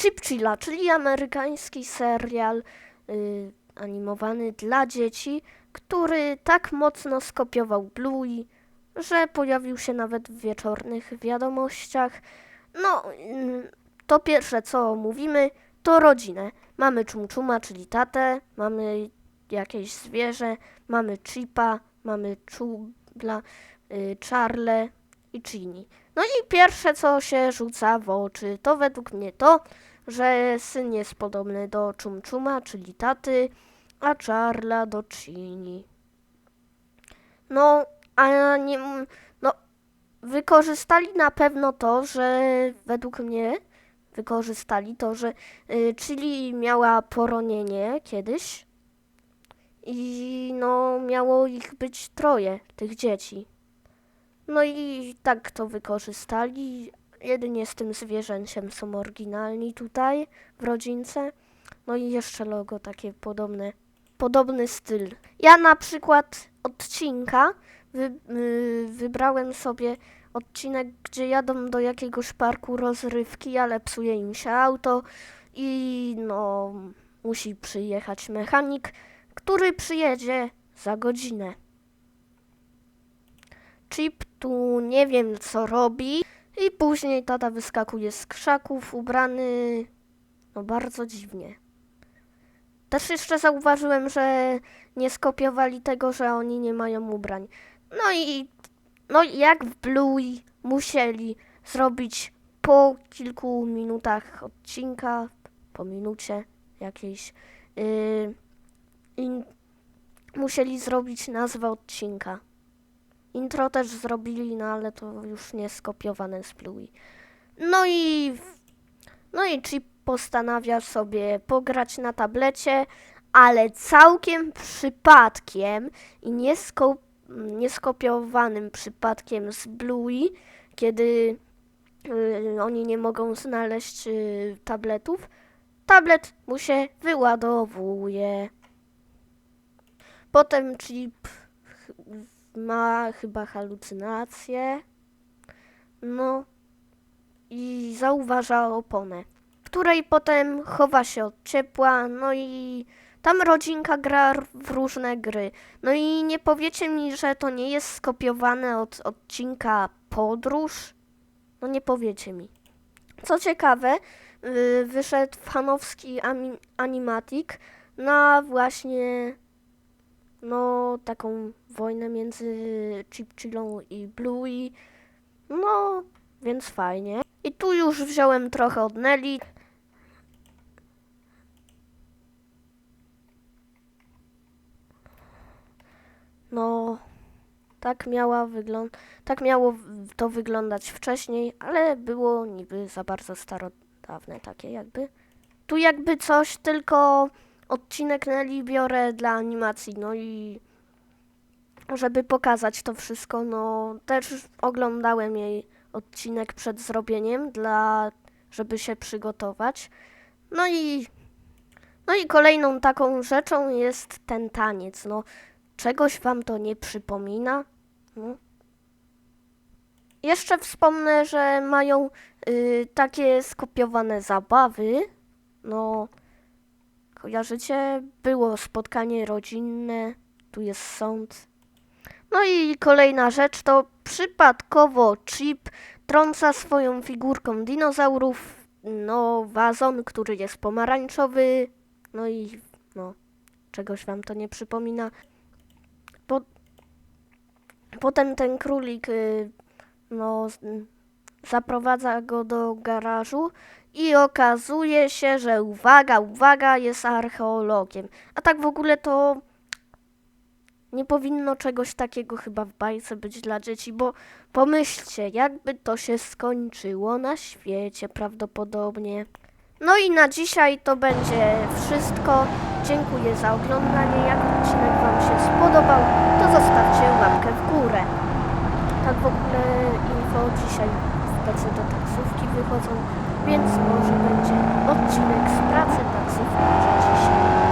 Chipchilla, czyli amerykański serial y, animowany dla dzieci, który tak mocno skopiował Bluey, że pojawił się nawet w wieczornych wiadomościach. No, mm, to pierwsze co mówimy, to rodzinę. Mamy Czumczuma, czyli tatę, mamy jakieś zwierzę, mamy Chipa, mamy Czubla, y, Charle i Chini. No i pierwsze co się rzuca w oczy, to według mnie to, że syn jest podobny do Czumczuma, czyli taty, a Charla do Chini. No, a nie, no, wykorzystali na pewno to, że według mnie wykorzystali to, że y, Chili miała poronienie kiedyś i no miało ich być troje, tych dzieci. No i tak to wykorzystali. Jedynie z tym zwierzęciem są oryginalni tutaj w rodzince. No i jeszcze logo takie podobne, podobny styl. Ja na przykład odcinka wy, y, wybrałem sobie odcinek, gdzie jadą do jakiegoś parku rozrywki, ale psuje im się auto i no musi przyjechać mechanik, który przyjedzie za godzinę. Chip tu nie wiem co robi i później tata wyskakuje z krzaków ubrany no bardzo dziwnie. Też jeszcze zauważyłem, że nie skopiowali tego, że oni nie mają ubrań. No i no jak w Bluey musieli zrobić po kilku minutach odcinka, po minucie jakiejś, yy, musieli zrobić nazwę odcinka. Intro też zrobili, no ale to już nie skopiowane z Bluey. No i no i Chip postanawia sobie pograć na tablecie, ale całkiem przypadkiem i nie, sko- nie skopiowanym przypadkiem z Bluey, kiedy y, oni nie mogą znaleźć y, tabletów, tablet mu się wyładowuje. Potem Chip ch- ma chyba halucynacje. No i zauważa oponę, której potem chowa się od ciepła, no i tam rodzinka gra w różne gry. No i nie powiecie mi, że to nie jest skopiowane od odcinka Podróż? No nie powiecie mi. Co ciekawe, yy, wyszedł fanowski ami- animatic na właśnie no taką wojnę między Chipchillą i Bluey. No, więc fajnie. I tu już wziąłem trochę od Nelly. No, tak miała wygląd tak miało to wyglądać wcześniej, ale było niby za bardzo starodawne takie jakby. Tu jakby coś, tylko odcinek Nelly biorę dla animacji, no i żeby pokazać to wszystko, no też oglądałem jej odcinek przed zrobieniem, dla, żeby się przygotować. No i, no i kolejną taką rzeczą jest ten taniec. No, czegoś wam to nie przypomina? No. Jeszcze wspomnę, że mają y, takie skopiowane zabawy. No, kojarzycie? Było spotkanie rodzinne, tu jest sąd. No i kolejna rzecz to przypadkowo Chip trąca swoją figurką dinozaurów, no wazon, który jest pomarańczowy, no i no, czegoś wam to nie przypomina. Po, potem ten królik, y, no, zaprowadza go do garażu i okazuje się, że uwaga, uwaga, jest archeologiem. A tak w ogóle to nie powinno czegoś takiego chyba w bajce być dla dzieci, bo pomyślcie, jakby to się skończyło na świecie prawdopodobnie. No i na dzisiaj to będzie wszystko. Dziękuję za oglądanie. Jak odcinek Wam się spodobał, to zostawcie łapkę w górę. Tak w ogóle info dzisiaj pracy do taksówki wychodzą, więc może będzie odcinek z pracy taksówki dzisiaj.